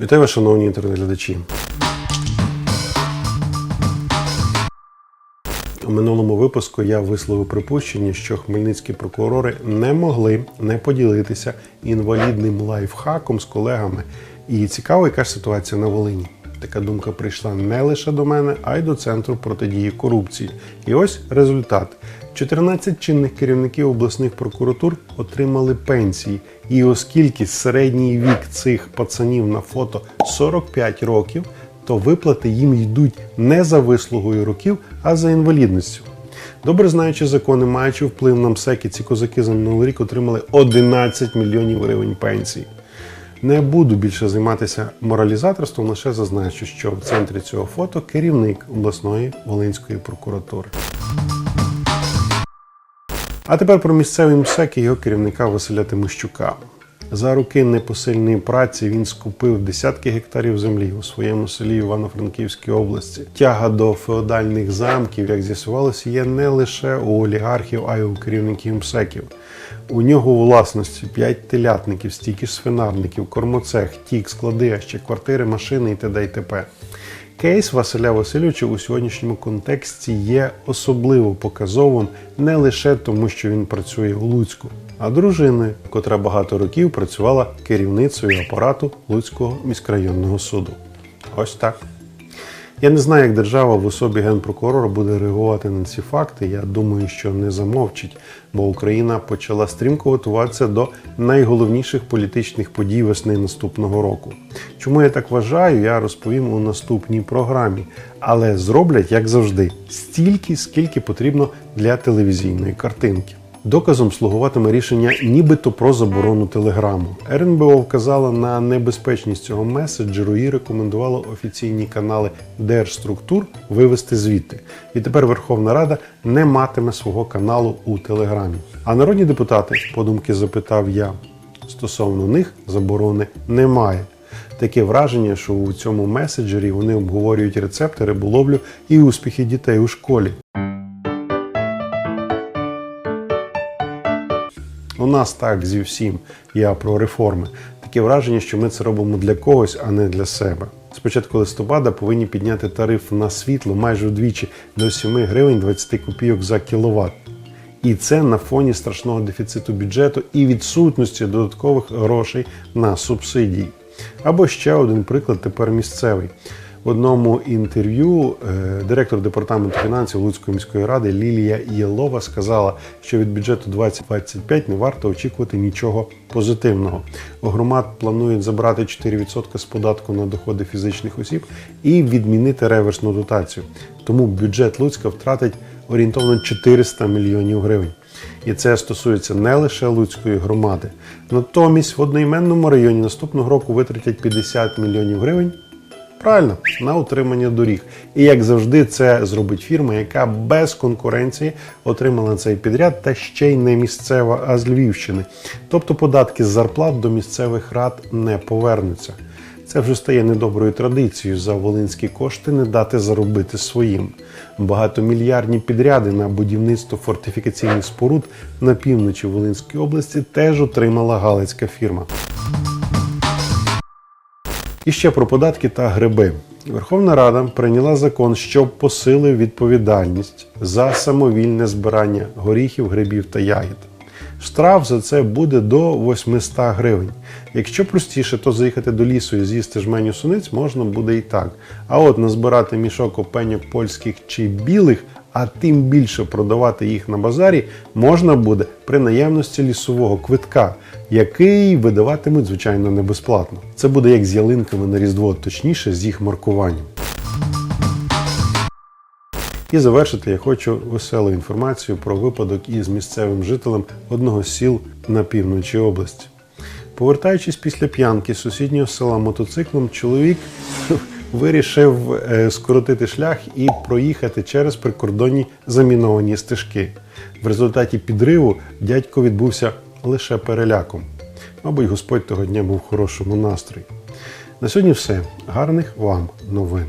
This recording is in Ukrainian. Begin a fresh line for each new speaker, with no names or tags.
Вітаю вас, шановні інтернет-глядачі. У минулому випуску я висловив припущення, що хмельницькі прокурори не могли не поділитися інвалідним лайфхаком з колегами. І цікаво, яка ж ситуація на Волині. Така думка прийшла не лише до мене, а й до центру протидії корупції. І ось результат: 14 чинних керівників обласних прокуратур отримали пенсії. І оскільки середній вік цих пацанів на фото 45 років, то виплати їм йдуть не за вислугою років, а за інвалідністю. Добре знаючи закони, маючи вплив на МСЕКи, ці козаки за минулий рік отримали 11 мільйонів гривень пенсії. Не буду більше займатися моралізаторством, лише зазначу, що в центрі цього фото керівник обласної Волинської прокуратури. А тепер про місцевий МСЕК і його керівника Василя Тимощука. За роки непосильної праці він скупив десятки гектарів землі у своєму селі Івано-Франківській області. Тяга до феодальних замків, як з'ясувалося, є не лише у олігархів, а й у керівників МСЕКів. У нього у власності 5 телятників, стільки ж свинарників, кормоцех, тік, склади, а ще квартири, машини і т.д. і т.п. Кейс Василя Васильовича у сьогоднішньому контексті є особливо показовим не лише тому, що він працює у Луцьку, а дружиною, котра багато років працювала керівницею апарату Луцького міськрайонного суду. Ось так. Я не знаю, як держава в особі генпрокурора буде реагувати на ці факти. Я думаю, що не замовчить, бо Україна почала стрімко готуватися до найголовніших політичних подій весни наступного року. Чому я так вважаю, я розповім у наступній програмі, але зроблять, як завжди, стільки, скільки потрібно для телевізійної картинки. Доказом слугуватиме рішення нібито про заборону телеграму. РНБО вказала на небезпечність цього меседжеру і рекомендувала офіційні канали держструктур вивести звідти. І тепер Верховна Рада не матиме свого каналу у Телеграмі. А народні депутати, подумки запитав я, стосовно них заборони немає. Таке враження, що у цьому меседжері вони обговорюють рецепти риболовлю і успіхи дітей у школі. У нас так зі всім я про реформи. Таке враження, що ми це робимо для когось, а не для себе. З початку листопада повинні підняти тариф на світло майже вдвічі до 7 гривень 20 копійок за кіловат. І це на фоні страшного дефіциту бюджету і відсутності додаткових грошей на субсидії. Або ще один приклад тепер місцевий. В одному інтерв'ю е, директор департаменту фінансів Луцької міської ради Лілія Єлова сказала, що від бюджету 2025 не варто очікувати нічого позитивного. Громад планують забрати 4% з податку на доходи фізичних осіб і відмінити реверсну дотацію. Тому бюджет Луцька втратить орієнтовно 400 мільйонів гривень. І це стосується не лише Луцької громади. Натомість в одноіменному районі наступного року витратять 50 мільйонів гривень. Правильно, на утримання доріг. І як завжди, це зробить фірма, яка без конкуренції отримала цей підряд, та ще й не місцева, а з Львівщини. Тобто податки з зарплат до місцевих рад не повернуться. Це вже стає недоброю традицією за волинські кошти не дати заробити своїм. Багатомільярдні підряди на будівництво фортифікаційних споруд на півночі Волинської області теж отримала галицька фірма. І ще про податки та гриби. Верховна Рада прийняла закон, що посилив відповідальність за самовільне збирання горіхів, грибів та ягід. Штраф за це буде до 800 гривень. Якщо простіше, то заїхати до лісу і з'їсти жменю суниць можна буде і так. А от назбирати мішок опеньок польських чи білих, а тим більше продавати їх на базарі можна буде при наявності лісового квитка, який видаватимуть, звичайно, не безплатно. Це буде як з ялинками на Різдво, точніше з їх маркуванням. І завершити я хочу веселу інформацію про випадок із місцевим жителем одного з сіл на півночі області. Повертаючись після п'янки з сусіднього села мотоциклом, чоловік вирішив е, скоротити шлях і проїхати через прикордонні заміновані стежки. В результаті підриву дядько відбувся лише переляком. Мабуть, Господь того дня був в хорошому настрої. На сьогодні все. Гарних вам новин.